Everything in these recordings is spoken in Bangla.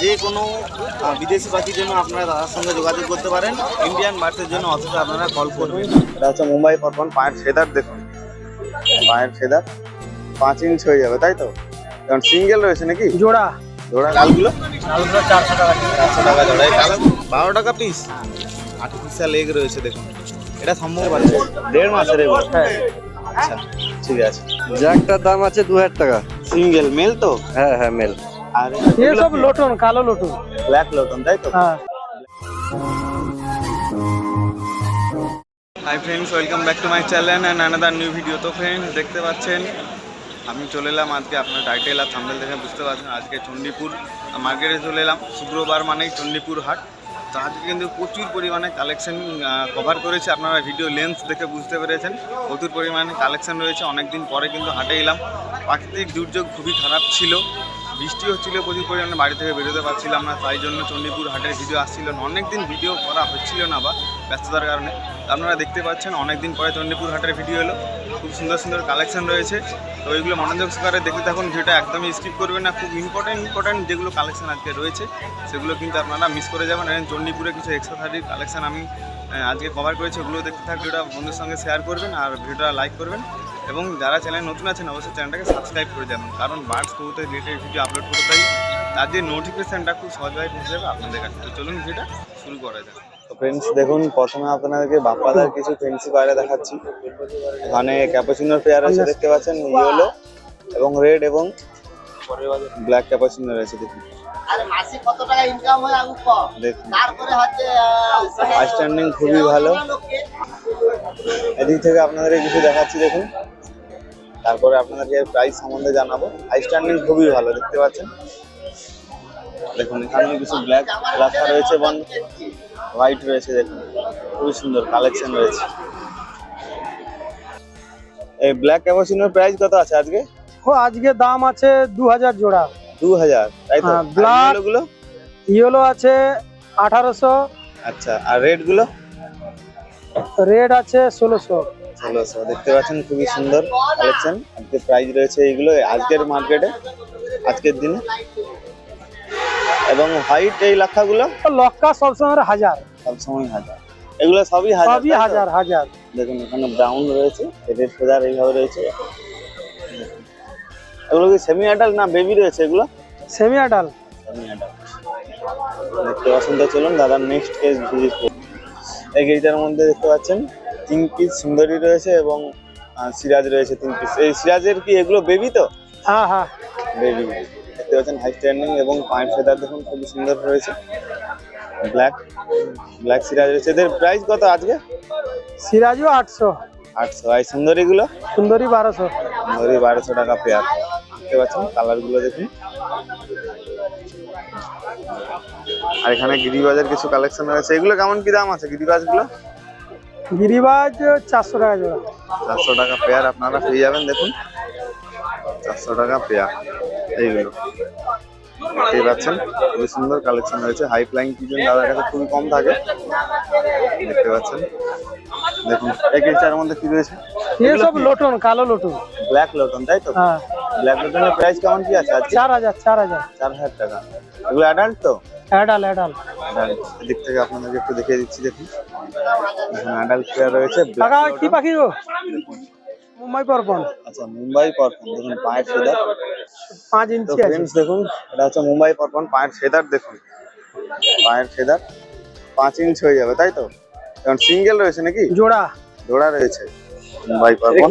যে কোনো বিদেশি পাখির জন্য আপনারা দাদার সঙ্গে যোগাযোগ করতে পারেন। ইন্ডিয়ান বার্ডসের জন্য অথচ আপনারা কল করবেন। এটা হচ্ছে মুম্বাই পরপন পায়ের ফেদার দেখুন। পায়ের ফেদার পাঁচ ইঞ্চ হয়ে যাবে তাই তো? কারণ সিঙ্গেল রয়েছে নাকি? জোড়া। জোড়া লালগুলো? আলুগুলো চারশো টাকা চারশো টাকা জোড়া। বারো টাকা পিস আর্টিফিশিয়াল এগ রয়েছে দেখুন। এটা সম্ভব আছে? দেড় মাসের এগুলো? হ্যাঁ। আচ্ছা ঠিক আছে। জ্যাকটার দাম আছে দু হাজার টাকা। সিঙ্গেল মেল তো? হ্যাঁ হ্যাঁ মেল আর এসব লোটন কালো লোটন। ব্ল্যাক লোটন তাই তো? হ্যাঁ। Hi friends welcome back to my channel and another new video তো ফ্রেন্ডস দেখতে পাচ্ছেন আমি চলে এলাম আজকে আপনার টাইটেল আর থাম্বেল দেখে বুঝতে পারছেন আজকে চণ্ডীপুর মার্কেটে চলে এলাম শুক্রবার মানেই চণ্ডীপুর হাট। তো আজকে কিন্তু প্রচুর পরিমাণে কালেকশন কভার করেছে আপনারা ভিডিও লেন্স দেখে বুঝতে পেরেছেন। প্রচুর পরিমাণে কালেকশন রয়েছে অনেক দিন পরে কিন্তু হাটে এলাম। প্রাকৃতিক দুর্যোগ খুবই খারাপ ছিল বৃষ্টি হচ্ছিল, প্রচুর পরিমাণে বাড়ি থেকে বেরোতে পারছিলাম না, তাই জন্য চণ্ডীপুর হাটের ভিডিও আসছিল। না অনেক দিন ভিডিও করা হচ্ছিল না বা ব্যস্ততার কারণে। আপনারা দেখতে পাচ্ছেন অনেক দিন পরে চণ্ডীপুর হাটের ভিডিও এলো। খুব সুন্দর সুন্দর কালেকশন রয়েছে। তো ওইগুলো মনোযোগ সহকারে দেখতে থাকুন, ভিডিওটা একদমই স্কিপ করবেন না। খুব ইম্পর্টেন্ট ইম্পর্টেন্ট যেগুলো কালেকশন আজকে রয়েছে, সেগুলো কিন্তু আপনারা মিস করে যাবেন। এবং চণ্ডীপুরে কিছু এক্সট্রা থার্টির কালেকশন আমি আজকে কভার করেছি, ওগুলো দেখতে থাক ভিডিওটা বন্ধুর সঙ্গে শেয়ার করবেন আর ভিডিওটা লাইক করবেন। এবং যারা চ্যানেল নতুন আছেন অবশ্যই চ্যানেলটাকে সাবস্ক্রাইব করে যাবেন কারণ বার্ডস কবুতর রিলেটেড ভিডিও আপলোড করতে পারি তার যে নোটিফিকেশানটা খুব সহজভাবে পৌঁছে যাবে আপনাদের কাছে। তো চলুন ভিডিওটা শুরু করা যাক। তো ফ্রেন্ডস দেখুন প্রথমে আপনাদেরকে বাপ্পাদার কিছু ফেন্সি পায়রা দেখাচ্ছি। এখানে ক্যাপাচিনোর পেয়ার আছে দেখতে পাচ্ছেন ইয়েলো এবং রেড এবং ব্ল্যাক ক্যাপাচিনো রয়েছে দেখুন। আরে মাসে কত টাকা ইনকাম হয় আগুন কম দেখুন। তারপরে খুবই ভালো। এদিক থেকে আপনাদেরকে কিছু দেখাচ্ছি দেখুন। তারপরে আপনাদেরকে প্রাইস সম্বন্ধে জানাব। আইস্ট্যান্ডিং খুবই ভালো দেখতে পাচ্ছেন? দেখুন এখানে কিছু ব্ল্যাক রাখা রয়েছে এবং হোয়াইট রয়েছে দেখুন। খুবই সুন্দর কালেকশন রয়েছে। এই ব্ল্যাক ক্যাপাচিনোর প্রাইস কত আছে আজকে? ও আজকে দাম আছে দু হাজার জোড়া। দু হাজার তাই তো? yellow গুলো ইয়েলো আছে আঠারোশো। আচ্ছা আর রেডগুলো? রেড আছে ষোলোশো। ষোলোশো দেখতে পাচ্ছেন খুবই সুন্দর কালেকশন আজকে প্রাইস রয়েছে এইগুলো আজকের মার্কেটে আজকের দিনে। এবং হাইট এই লাক্ষাগুলো? লক্কা সবসময় হাজার। সবসময় হাজার। এগুলো সবই হাজার সবই হাজার হাজার। দেখুন এখানে ব্রাউন রয়েছে রেড ফেদার এইভাবে রয়েছে। এগুলো কি সেমি অ্যাডাল্ট না বেবি রয়েছে এগুলো? সেমি আডাল সেমি অ্যাডাল্ট দেখতে পাচ্ছেন তো চলুন দাদা নেক্সট কেস ভিজিট এই গেইটার মধ্যে দেখতে পাচ্ছেন তিন পিস সুন্দরী রয়েছে এবং সিরাজ রয়েছে তিন পিস এই সিরাজের কি এগুলো বেবি তো? হ্যাঁ হ্যাঁ। বেবি দেখতে পাচ্ছেন হাই স্ট্যান্ডিং এবং পায়ের ফেদার দেখুন খুবই সুন্দর রয়েছে। ব্ল্যাক ব্ল্যাক সিরাজ রয়েছে। এদের প্রাইস কত আজকে? সিরাজও আটশো। আটশো। আর সুন্দরীগুলো? সুন্দরী বারোশো। সুন্দরী বারোশো টাকা পেয়ার দেখতে পাচ্ছেন কালারগুলো দেখুন। আর এখানে গিরিবাজের কিছু কালেকশন রয়েছে। এগুলো কেমন কি দাম আছে গিরিবাজগুলো? গিরিবাজ চারশো টাকা জোড়া। চারশো টাকা পেয়ার আপনারা পেয়ে যাবেন দেখুন। চারশো টাকা পেয়ার এইগুলো। দেখতেই পাচ্ছেন খুবই সুন্দর কালেকশন রয়েছে। হাই ফ্লাইং পিজন দাদার কাছে খুবই কম থাকে। দেখতে পাচ্ছেন। দেখুন এই কেসটার মধ্যে কি রয়েছে? এসব লোটন কালো লোটন। ব্ল্যাক লোটন তাই তো? হ্যাঁ। ব্ল্যাক লোটনের প্রাইস কেমন কি আছে? আজকে? চার হাজার চার হাজার। চার হাজার টাকা। এগুলো অ্যাডাল্ট তো? Adult adult. এদিক থেকে আপনাদেরকে একটু দেখিয়ে দিচ্ছি দেখুন। এখানে অ্যাডাল্ট প্লেয়ার রয়েছে loton। কি পাখি গো? মুম্বাই পরপন। আচ্ছা মুম্বাই পারফন দেখুন পায়ের ফেদার পাঁচ তো ইঞ্চি আছে। ফ্রেন্ডস দেখুন এটা হচ্ছে মুম্বাই পারফন পায়ের ফেদার দেখুন। পায়ের ফেদার পাঁচ ইঞ্চ হয়ে যাবে তাই তো? কারণ সিঙ্গেল রয়েছে নাকি? জোড়া। জোড়া রয়েছে মুম্বাই পারফন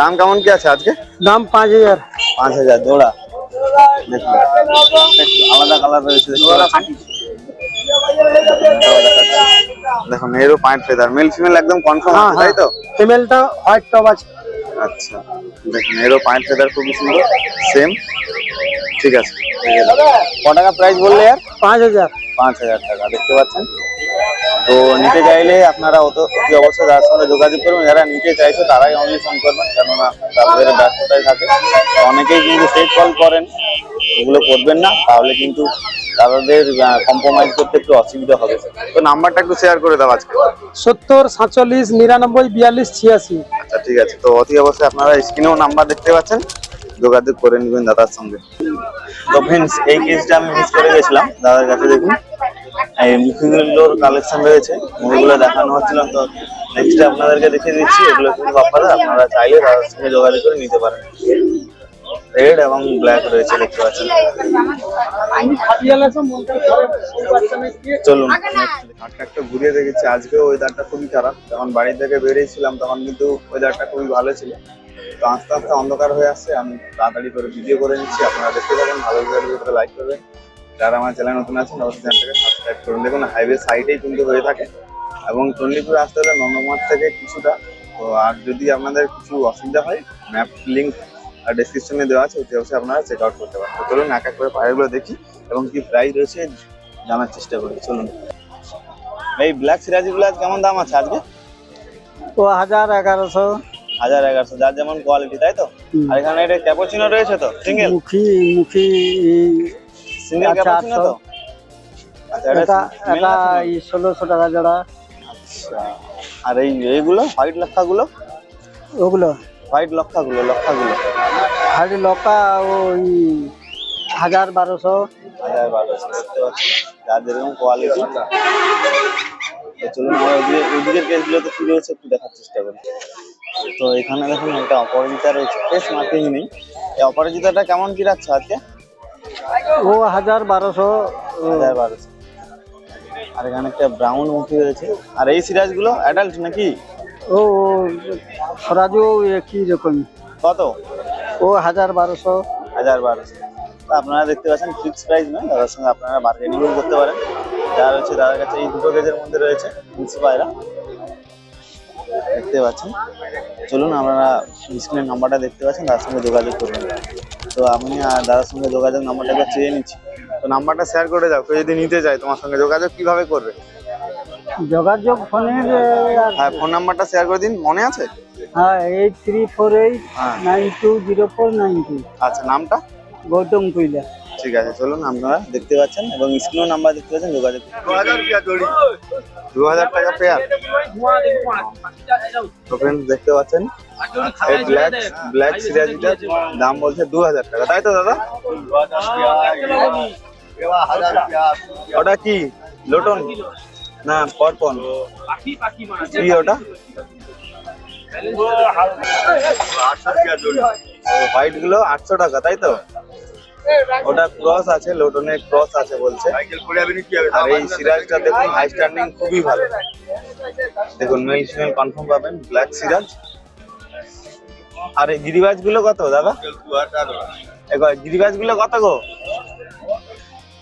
দাম কেমন কি আছে আজকে? দাম পাঁচ হাজার। পাঁচ হাজার জোড়া। দেখুন একটু আলাদা কালার রয়েছে দেখুন এরও পায়ের ফেদার মেল ফিমেল একদম কনফার্ম হ্যাঁ, আছে তাই তো? ফিমেলটা হোয়াইট টপ আছে। আচ্ছা দেখুন এরও পায়ের ফেদার খুবই সুন্দর সেম ঠিক আছে। ক টাকা প্রাইস বললে আর? পাঁচ হাজার। পাঁচ হাজার টাকা দেখতে পাচ্ছেন? তো নিতে চাইলে আপনারা অত অতি অবশ্যই তার সঙ্গে যোগাযোগ করবেন যারা নিতে চাইছে তারাই অনলি ফোন করবেন কেননা তাদের ব্যস্ততায় থাকে। অনেকেই কিন্তু সেট কল করেন। এগুলো করবেন না তাহলে কিন্তু তাদের কম্প্রোমাইজ করতে একটু অসুবিধা হবে। তো নাম্বারটা একটু শেয়ার করে দাও আজকে। সত্তর সাতচল্লিশ নিরানব্বই বিয়াল্লিশ ছিয়াশি। আচ্ছা ঠিক আছে। তো অতি অবশ্যই আপনারা স্ক্রিনেও নাম্বার দেখতে পাচ্ছেন। যোগাযোগ করে নেবেন দাদার সঙ্গে। তো ফ্রেন্ডস এই কেসটা আমি মিস করে গেছিলাম। দাদার কাছে দেখুন এই মুখিগুলোর কালেকশন রয়েছে। মুভিগুলো দেখানো হচ্ছিল তো নেক্সট আপনাদেরকে দেখিয়ে দিচ্ছি। এগুলো কিন্তু আপনারা আপনারা চাইলে দাদার সঙ্গে যোগাযোগ করে নিতে পারেন। রেড এবং ব্ল্যাক রয়েছে দেখতে পাচ্ছেন। চলুন হাটটা একটু ঘুরিয়ে দেখেছি। আজকে ওয়েদারটা খুবই খারাপ। যখন বাড়ি থেকে বেরিয়েছিলাম তখন কিন্তু ওয়েদারটা খুবই ভালো ছিল। তো আস্তে আস্তে অন্ধকার হয়ে আসছে। আমি তাড়াতাড়ি করে ভিডিও করে নিচ্ছি। আপনারা দেখতে থাকেন ভালো ভিডিওটা লাইক করবেন। যারা আমার চ্যানেল নতুন আছেন অবশ্যই চ্যানেলটাকে সাবস্ক্রাইব করুন। দেখুন হাইওয়ে সাইডেই কিন্তু হয়ে থাকে। এবং চণ্ডীপুর আসতে হলে নন্দমাঠ থেকে কিছুটা। তো আর যদি আপনাদের কিছু অসুবিধা হয় ম্যাপ লিঙ্ক ডেসক্রিপশনে দেওয়া আছে ওতে অবশ্যই আপনারা চেক আউট করতে পারেন। তো চলুন এক এক করে পাহাড়গুলো দেখি এবং কি প্রাইস রয়েছে জানার চেষ্টা করি। চলুন। এই ব্ল্যাক সিরাজিগুলো কেমন দাম আছে আজকে? ও হাজার এগারোশো। হাজার এগারোশো যার যেমন কোয়ালিটি তাই তো? আর এখানে এটা ক্যাপোচিনো রয়েছে তো? সিঙ্গেল মুখি মুখি সিঙ্গেল ক্যাপোচিনো তো? আচ্ছা এটা এটা ষোলোশো টাকা জোড়া। আচ্ছা আর এই এইগুলো? হোয়াইট লক্ষাগুলো? ওগুলো। হোয়াইট লক্ষাগুলো লক্ষাগুলো। হাড়ি লকা ওই হাজার বারোশো। হাজার বারোশো দেখতে পাচ্ছি। যার যেরকম কোয়ালিটি চলুন আমরা ওইদিকে ওইদিকের কেসগুলো তো কি রয়েছে একটু দেখার চেষ্টা করি। তো এখানে দেখুন একটা অপরাজিতা রয়েছে। বেশ মার্কিং নেই। এই অপরাজিতাটা কেমন কি রাখছে আজকে? ও হাজার বারোশো। হাজার বারোশো। আর এখানে একটা ব্রাউন মুখি রয়েছে। আর এই সিরাজগুলো অ্যাডাল্ট নাকি? ও ও সরাজু একই রকম? কত? ও হাজার বারোশো। হাজার বারোশো। আপনারা দেখতে পাচ্ছেন ফিক্সড প্রাইস নয় দাদার সঙ্গে আপনারা বার্গেনিংও করতে পারেন। যা রয়েছে দাদার কাছে এই দুটো গেজের মধ্যে রয়েছে মিক্স পায়রা দেখতে পাচ্ছেন। চলুন আপনারা স্ক্রিনের নাম্বারটা দেখতে পাচ্ছেন, তার সঙ্গে যোগাযোগ করবেন তো আমি দাদার সঙ্গে যোগাযোগ নাম্বারটা চেয়ে নিচ্ছি। তো নাম্বারটা শেয়ার করে দাও, কেউ যদি নিতে চায় তোমার সঙ্গে, যোগাযোগ কীভাবে করবে? যোগাযোগ ফোনের হ্যাঁ ফোন নাম্বারটা শেয়ার করে দিন মনে আছে? হ্যাঁ eight three four eight nine two zero four nine two আচ্ছা নামটা? গৌতম কুইলা। ঠিক আছে চলুন আপনারা দেখতে পাচ্ছেন এবং স্ক্রিনও নাম্বার দেখতে পাচ্ছেন যোগাযোগ দু হাজার টাকা পেয়ার তো ফ্রেন্ডস দেখতে পাচ্ছেন? এই ব্ল্যাক ব্ল্যাক সিরাজিটার দাম বলছে দু হাজার টাকা তাই তো দাদা? ওটা কি? লোটন? না পরপন কি ওটা? হোয়াইটগুলো আটশো টাকা তাই তো? ওটা ক্রস আছে লোটনের ক্রস আছে বলছে। আর এই সিরাজটা দেখুন হাই স্ট্যান্ডিং খুবই ভালো। দেখুন মেল ফিমেল কনফার্ম পাবেন ব্ল্যাক সিরাজ আর এই গিরিবাজগুলো কত দাদা? এবার গিরিবাজগুলো কত গো?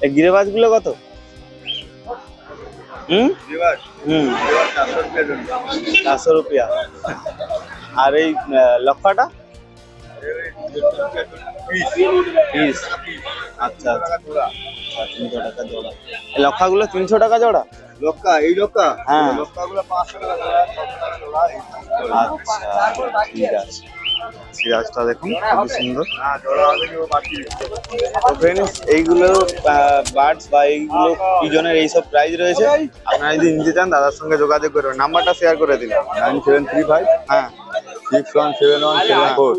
এই গিরিবাজগুলো কত? হুম? হুম। চারশো রুপিয়া আর এই লক্ষাটা পিস। আচ্ছা আচ্ছা। আচ্ছা, তিনশো টাকা জোড়া। এই লক্ষাগুলো তিনশো টাকা জোড়া? লক্কা এই লক্কা হ্যাঁ। লক্কাগুলো পাঁচশো টাকা জোড়া, আচ্ছা ঠিক আছে। সিরাজটা দেখুন খুবই সুন্দর। তো ফ্রেন্ডস এইগুলো বার্ডস বা এইগুলো পিজনের এইসব প্রাইস রয়েছে। আপনারা যদি নিতে চান দাদার সঙ্গে যোগাযোগ করবেন নাম্বারটা শেয়ার করে দিন। নাইন সেভেন থ্রি ফাইভ হ্যাঁ। Six one seven one seven four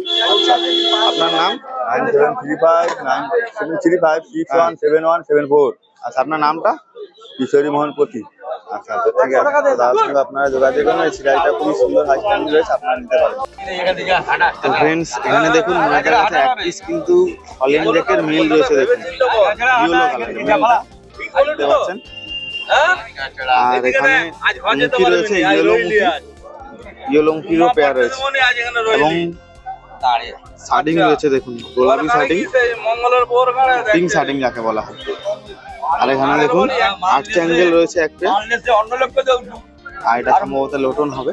আপনার নাম? Nine seven three five nine seven three five six one seven one seven four আচ্ছা আপনার নামটা? কিশোরী মোহন পতি আচ্ছা আচ্ছা ঠিক আছে তো আপনারা যোগাযোগ করুন এই সিরিয়ালটা খুবই সুন্দর হাই স্ট্যান্ডিং রয়েছে আপনারা নিতে পারেন। তো ফ্রেন্ডস এখানে দেখুন আমাদের কাছে এক পিস কিন্তু জ্যাকের মিল রয়েছে দেখুন। ইয়েলো কালার দেখতে পাচ্ছেন? আর এখানে মুখি রয়েছে ইয়েলো মুখি। ইয়েলো মুখিরও পেয়ার রয়েছে। এবং শার্টিং রয়েছে দেখুন গোলাপি শার্টিং পিঙ্ক শার্টিং যাকে বলা হয়। আর এখানে দেখুন আট অ্যাঙ্গেল রয়েছে একটা আর এটা সম্ভবত লোটন হবে।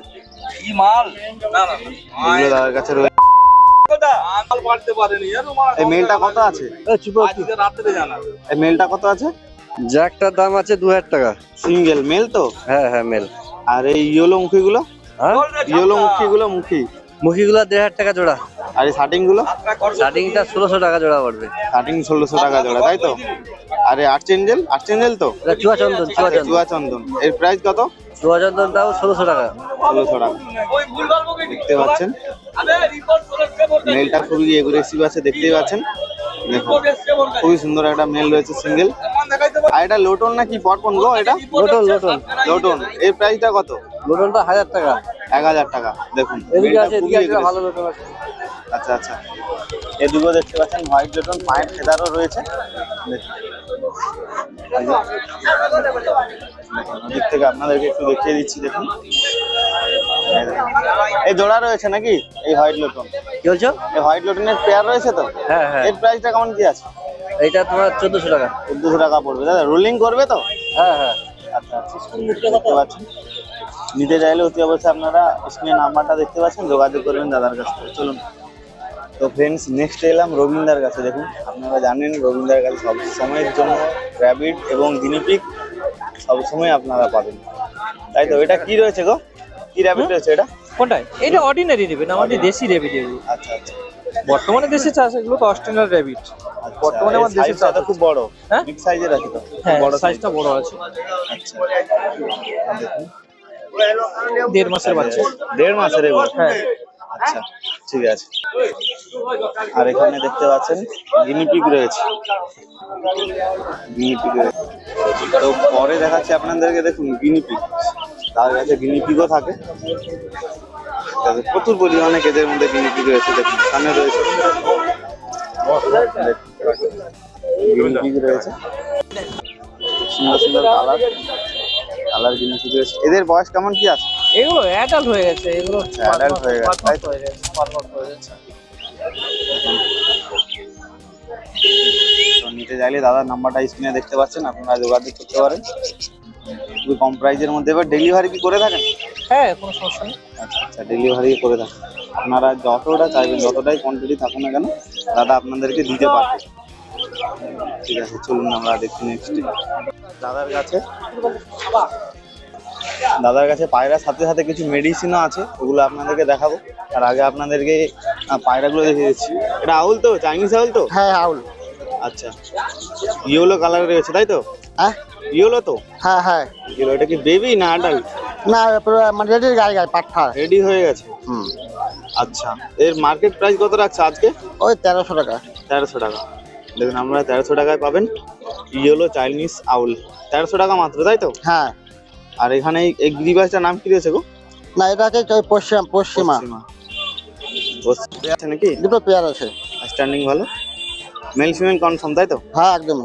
এগুলো দাদার কাছে রয়েছে এই মেলটা কত আছে? এই মেলটা কত আছে? জ্যাকটার দাম আছে দু হাজার টাকা। সিঙ্গেল মেল তো? হ্যাঁ হ্যাঁ মেল আর এই ইয়েলো মুখিগুলো? ইয়েলো মুখিগুলো মুখি। মুখিগুলো দেড় হাজার টাকা জোড়া। আর এই শার্টিংগুলো স্টার্টিংটা ষোলোশো টাকা জোড়া পড়বে। শার্টিং ষোলোশো টাকা জোড়া তাই তো? আর এই আর্চেঞ্জেল আর্চেঞ্জেল তো? চুয়া চন্দন চুয়া চন্দন চুয়া চন্দন এর প্রাইস কত? চুয়াচন্দনটাও ষোলোশো টাকা। ষোলোশো টাকা। দেখতে পাচ্ছেন? মেলটা খুবই এগ্রেসিভ আছে দেখতেই পাচ্ছেন? দেখুন খুবই সুন্দর একটা মেল রয়েছে সিঙ্গেল। আর এটা লোটন না কি পটপন গো এটা? Lotion lotion. লোটন এর প্রাইসটা কত? লোটনটা হাজার টাকা। এক হাজার টাকা। দেখুন। ভালো লোটন আছে। আচ্ছা আচ্ছা। এদিকেও দেখতে পাচ্ছেন হোয়াইট লোটন পায়ের ফেদারও রয়েছে। এই ওদিক থেকে আপনাদেরকে একটু দেখিয়ে দিচ্ছি দেখুন। এই জোড়া রয়েছে নাকি? এই হোয়াইট লোটন কি বলছো? এই হোয়াইট লোটনের পেয়ার রয়েছে তো? হ্যাঁ হ্যাঁ। এর প্রাইসটা কেমন কি আছে? এইটা তোমার চোদ্দশো টাকা। চোদ্দশো টাকা পড়বে। দাদা রোলিং করবে তো? হ্যাঁ হ্যাঁ। আচ্ছা আচ্ছা। দেখতে পাচ্ছেন। নিতে চাইলে অতি অবশ্যই আপনারা স্ক্রিনে নাম্বারটা দেখতে পাচ্ছেন। যোগাযোগ করবেন দাদার কাছ থেকে। চলুন। তো ফ্রেন্ডস নেক্সট এলাম রবীন্দার কাছে। দেখুন আপনারা জানেন রবীন্দার কাছে সব সময়ের জন্য র্যাবিট এবং গিনিপিক সবসময় আপনারা পাবেন। তাই তো? এটা কি রয়েছে গো? কি র্যাবিট রয়েছে এটা? কোনটায়? এটা অর্ডিনারি রেবিট আমাদের দেশি এগুলো। আচ্ছা আচ্ছা। বর্তমানে দেশে চাষ এগুলো তো অস্ট্রেলিয়ার রেবিট আচ্ছা, বর্তমানে আমার দেশে চাষ খুব বড়। হ্যাঁ? বিগ সাইজের আছে তো। হ্যাঁ বড় সাইজটা বড় আছে। আচ্ছা। দেড় মাসের বাচ্চা। দেড় মাসের এগুলো। হ্যাঁ। আচ্ছা ঠিক আছে। আর এখানে দেখতে পাচ্ছেন গিনিপিগ রয়েছে। গিনিপিগ রয়েছে। তো পরে দেখাচ্ছি আপনাদেরকে দেখুন গিনিপিগ তার কাছে গিনিপিগও থাকে। তাদের প্রচুর পরিমাণে কেজের মধ্যে গিনিপিগ রয়েছে দেখুন সামনে রয়েছে। গিনিপিগ রয়েছে। সুন্দর সুন্দর কালার কালার গিনিপিগ রয়েছে। এদের বয়স কেমন কি আছে? এগুলো অ্যাডাল্ট হয়ে গেছে এগুলো আচ্ছা, adult হয়ে গেছে, তাই তো? হয়ে গেছে তো নিতে চাইলে দাদার নাম্বারটা স্ক্রিনে দেখতে পাচ্ছেন আপনারা যোগাযোগ করতে পারেন। খুবই কম প্রাইসের মধ্যে। এবার ডেলিভারি কি করে থাকেন? হ্যাঁ কোনো সমস্যা নেই। আচ্ছা আচ্ছা ডেলিভারি করে থাকেন। আপনারা যতটা চাইবেন যতটাই কোয়ান্টিটি থাকুক না কেন দাদা আপনাদেরকে দিতে পারবে। ঠিক আছে চলুন আমরা দেখি নেক্সট দাদার কাছে? দাদার কাছে পায়রার সাথে সাথে কিছু মেডিসিনও আছে ওগুলো আপনাদেরকে দেখাবো। আর আগে আপনাদেরকে পায়রাগুলো দেখিয়ে দিচ্ছি। এটা আউল তো? চাইনিজ আউল তো? হ্যাঁ আউল। আচ্ছা ইয়েলো কালার রয়েছে তাই তো? হ্যাঁ। ইয়েলো তো? হ্যাঁ হ্যাঁ। ইয়েলো এটা কি বেবি না অ্যাডাল্ট না মানে রেডির গায়ে গায়ে পাঠা রেডি হয়ে গেছে। হুম। আচ্ছা এর মার্কেট প্রাইস কত রাখছে আজকে? ওই তেরোশো টাকা। তেরোশো টাকা। দেখুন আমরা তেরোশো টাকায় পাবেন ইয়েলো চাইনিজ আউল তেরোশো টাকা মাত্র তাই তো? হ্যাঁ। আর এখানে এই- গ্রিবাসটার নাম কি রয়েছে গো? না এটা হচ্ছে ওই পশ্চিমা পশ্চিমা। আছে নাকি? দুটো পেয়ার আছে। স্ট্যান্ডিং ভালো। মেল ফিমেল কনফার্ম তাই তো? হ্যাঁ একদম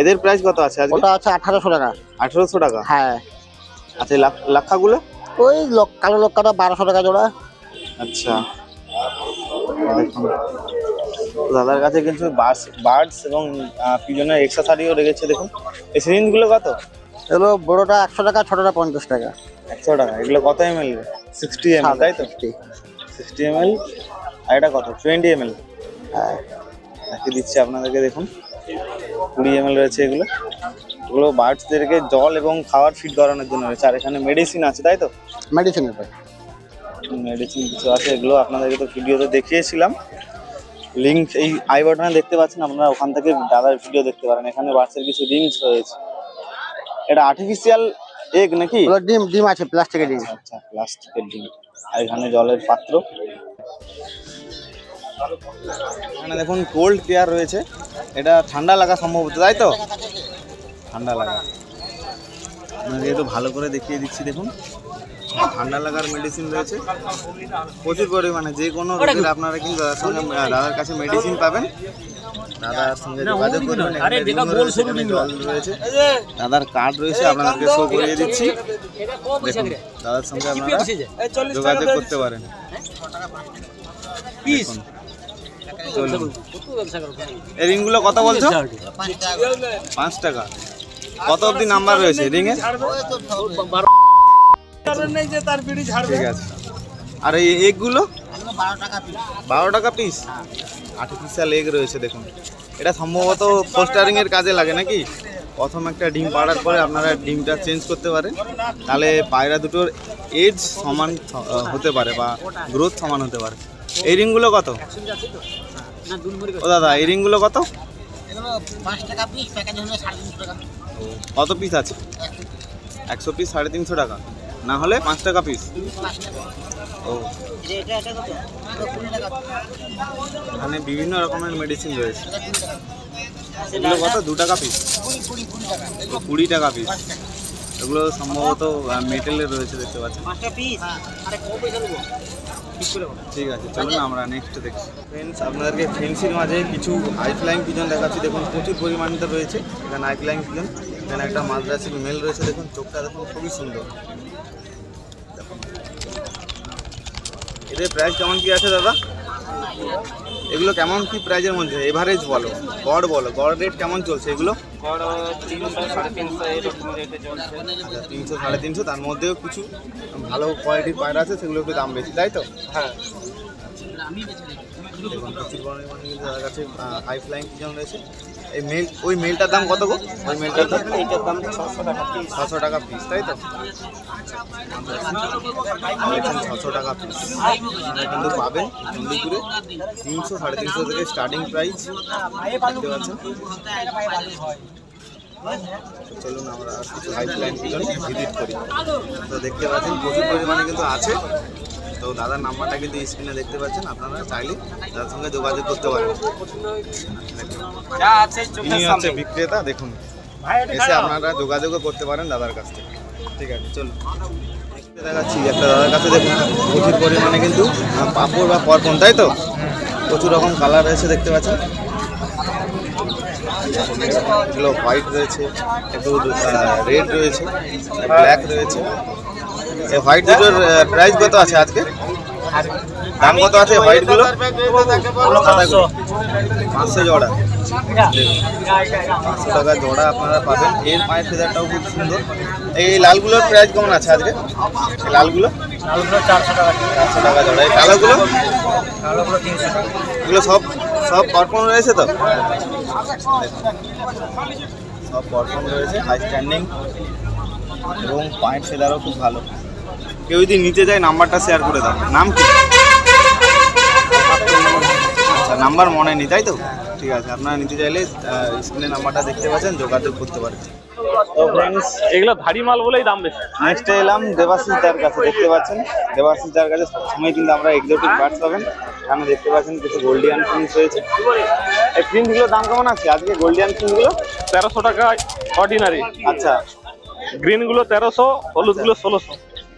এদের প্রাইস কত আছে আজকে? ওটা আছে আঠারোশো টাকা। আঠেরোশো টাকা? হ্যাঁ। আচ্ছা লাক্ষাগুলো ওই লোক কালো লক্কাটা বারোশো টাকা জোড়া। আচ্ছা। দেখুন দাদার কাছে কিছু বার্ডস বার্ডস এবং পিজনের এক্সেসারিও রেখেছে দেখুন। এই সিরিঞ্জগুলো কত? এগুলো বড়োটা একশো টাকা ছোটোটা পঞ্চাশ টাকা। একশো টাকা। এগুলো কত এম এল সিক্সটি এম তাই তো? সিক্সটি এম এল আর এটা কত? টোয়েন্টি এম এল হ্যাঁ। দিচ্ছি আপনাদেরকে দেখুন। কুড়ি এম রয়েছে এগুলো। এগুলো বার্ডসদেরকে জল এবং খাবার ফিড করানোর জন্য রয়েছে। আর এখানে মেডিসিন আছে তাই তো? মেডিসিনের পাই মেডিসিন কিছু আছে এগুলো আপনাদেরকে তো ভিডিওতে দেখিয়েছিলাম। লিঙ্ক এই আই বাটনে দেখতে পাচ্ছেন আপনারা ওখান থেকে দাদার ভিডিও দেখতে পারেন। এখানে বাচ্চার কিছু রিংস রয়েছে। এটা আর্টিফিশিয়াল এগ নাকি? ডিম ডিম আছে প্লাস্টিকের ডিম। আচ্ছা প্লাস্টিকের ডিম। আর এখানে জলের পাত্র। এখানে দেখুন কোল্ড কেয়ার রয়েছে। এটা ঠান্ডা লাগা সম্ভবত তাই তো? ঠান্ডা লাগা। আপনাকে একটু ভালো করে দেখিয়ে দিচ্ছি দেখুন। ঠান্ডা লাগার মেডিসিন রয়েছে। প্রচুর পরিমাণে যে কোনো রোগের আপনারা কিন্তু দাদার সঙ্গে দাদার কাছে মেডিসিন পাবেন। দাদার সঙ্গে যোগাযোগ করবেন এখানে রয়েছে, জল রয়েছে। দাদার কার্ড রয়েছে আপনাদেরকে শো করিয়ে দিচ্ছি। দেখুন দাদার সঙ্গে আপনারা যোগাযোগ করতে পারেন। এই রিংগুলো কত বলছো? পাঁচ টাকা। কত অবধি নাম্বার রয়েছে রিং এর ঠিক আছে। আর এই এগগুলো? বারো টাকা পিস আর্টিফিশিয়াল এগ রয়েছে দেখুন। এটা সম্ভবত পোস্টারিং এর কাজে লাগে নাকি? প্রথম একটা ডিম পাড়ার পরে আপনারা ডিমটা চেঞ্জ করতে পারেন। তাহলে পায়রা দুটোর এজ সমান হতে পারে বা গ্রোথ সমান হতে পারে। এই রিংগুলো কত? ও দাদা এই রিংগুলো কত? কত পিস আছে? একশো পিস সাড়ে তিনশো টাকা। না হলে পাঁচ টাকা পিস ও। এখানে বিভিন্ন রকমের মেডিসিন রয়েছে। এগুলো কত? দু টাকা পিস কুড়ি টাকা। পিস এগুলো সম্ভবত মেটেলের রয়েছে দেখতে পাচ্ছেন। ঠিক আছে চলুন আমরা নেক্সট দেখছি ফ্রেন্ডস আপনাদেরকে ফেন্সির মাঝে কিছু হাই ফ্লাইং পিজন দেখাচ্ছি। দেখুন প্রচুর পরিমাণে রয়েছে। এখানে হাই ফ্লাইং পিজন এখানে একটা মাদ্রাসি মেল রয়েছে। দেখুন চোখটা দেখুন খুবই সুন্দর। দেখুন। এদের প্রাইস কেমন কি আছে দাদা? এগুলো কেমন কি প্রাইজের মধ্যে? এভারেজ বলো গড় বলো গড় রেট কেমন চলছে এগুলো? আচ্ছা তিনশো সাড়ে তিনশো তার মধ্যেও কিছু ভালো কোয়ালিটির পায়রা আছে সেগুলো একটু দাম বেশি তাই তো? হ্যাঁ। দেখুন প্রচুর পরিমাণে কিন্তু তার কাছে হাই ফ্লাইং পিজন রয়েছে। এই মেল ওই মেলটার দাম কত গো? ওই মেলটার দাম? এইটার দাম ছশো টাকা পিস ছশো টাকা পিস তাই তো? ছশো টাকা পিস কিন্তু পাবেন চন্ডিপুরে তিনশো সাড়ে তিনশো থেকে স্টার্টিং প্রাইস দেখতে পাচ্ছেন? চলুন আমরা কিছু হাই ফ্লাইং পিজন ভিজিট করি। তো দেখতে পাচ্ছেন প্রচুর পরিমাণে কিন্তু আছে। তো দাদার নাম্বারটা কিন্তু স্ক্রিনে দেখতে পাচ্ছেন আপনারা চাইলে তার সঙ্গে যোগাযোগ করতে পারেন। ইনি হচ্ছে বিক্রেতা দেখুন। এসে আপনারা যোগাযোগও করতে পারেন দাদার কাছ থেকে। ঠিক আছে চলুন। দেখাচ্ছি একটা দাদার কাছে দেখুন প্রচুর পরিমাণে কিন্তু পাঁপড় বা পরপন তাই তো? প্রচুর রকম কালার রয়েছে দেখতে পাচ্ছেন। এগুলো হোয়াইট রয়েছে একটু রেড রয়েছে ব্ল্যাক রয়েছে। এই হোয়াইট দুটোর প্রাইস কত আছে আজকে? দাম কত আছে হোয়াইটগুলো পাঁচশো জোড়া। পাঁচশো টাকা জোড়া আপনারা পাবেন। এর পায়ের ফেদারটাও খুব সুন্দর। এই লালগুলোর প্রাইস কেমন আছে আজকে? লালগুলো? চারশো টাকা। জোড়া। এই কালোগুলো? এগুলো সব সব পারফর্ম রয়েছে তো? সব পারফর্ম রয়েছে হাই স্ট্যান্ডিং এবং পয়েন্ট সেলারও খুব ভালো। কেউ যদি নিতে যায়, নাম্বারটা শেয়ার করে দাও। নাম কি? আচ্ছা নাম্বার মনে নেই, তাই তো? ঠিক আছে আপনারা নিতে চাইলে স্ক্রিনে নাম্বারটা দেখতে পাচ্ছেন যোগাযোগ করতে পারেন। তো ফ্রেন্ডস এগুলো ভারী মাল বলেই দাম বেশি। নেক্সট এলাম দেবাশিস দার কাছে দেখতে পাচ্ছেন। দেবাশিস দার কাছে সবসময় কিন্তু আমরা এক্সোটিক বার্ডস পাবেন। এখানে দেখতে পাচ্ছেন কিছু গোল্ডিয়ান ফিন্স রয়েছে। এই ফিন্সগুলোর দাম কেমন আছে? আজকে গোল্ডিয়ান ফিন্সগুলো তেরোশো টাকা অর্ডিনারি আচ্ছা। গ্রিনগুলো তেরোশো হলুদগুলো ষোলোশো।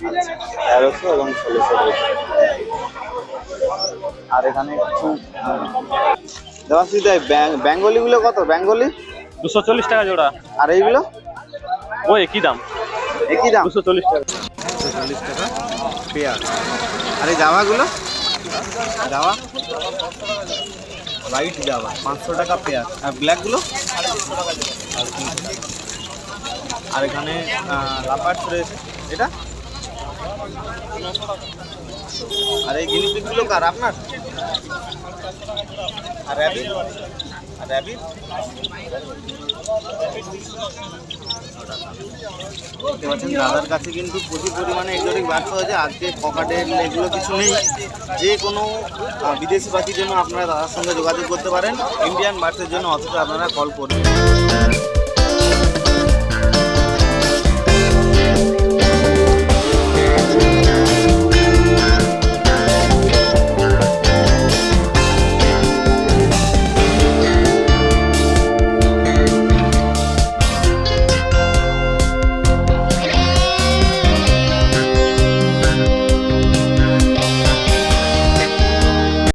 আচ্ছা তেরোশো এবং ষোলোশো আর এখানে কিছু দেবাশিস দাই বেঙ্গলিগুলো কত? বেঙ্গলি দুশো চল্লিশ টাকা জোড়া। আর এইগুলো? ও একই দাম। একই দাম? দুশো চল্লিশ টাকা। চল্লিশ টাকা। পেয়ার আর এই জামাগুলো? জামা? লাইট জামা পাঁচশো টাকা পেয়ার আর ব্ল্যাকগুলো আর এখানে লাপার্স রয়েছে এটা? আর এই গিনিপিকগুলো কার? আপনার? আর দাদার কাছে কিন্তু প্রচুর পরিমাণে এক্সোটিক বার্ডস আছে আজকে পকাটের এগুলো কিছু নেই। যে কোনো বিদেশি পাখির জন্য আপনারা দাদার সঙ্গে যোগাযোগ করতে পারেন। ইন্ডিয়ান বার্ডসের জন্য অথচ আপনারা কল করবেন।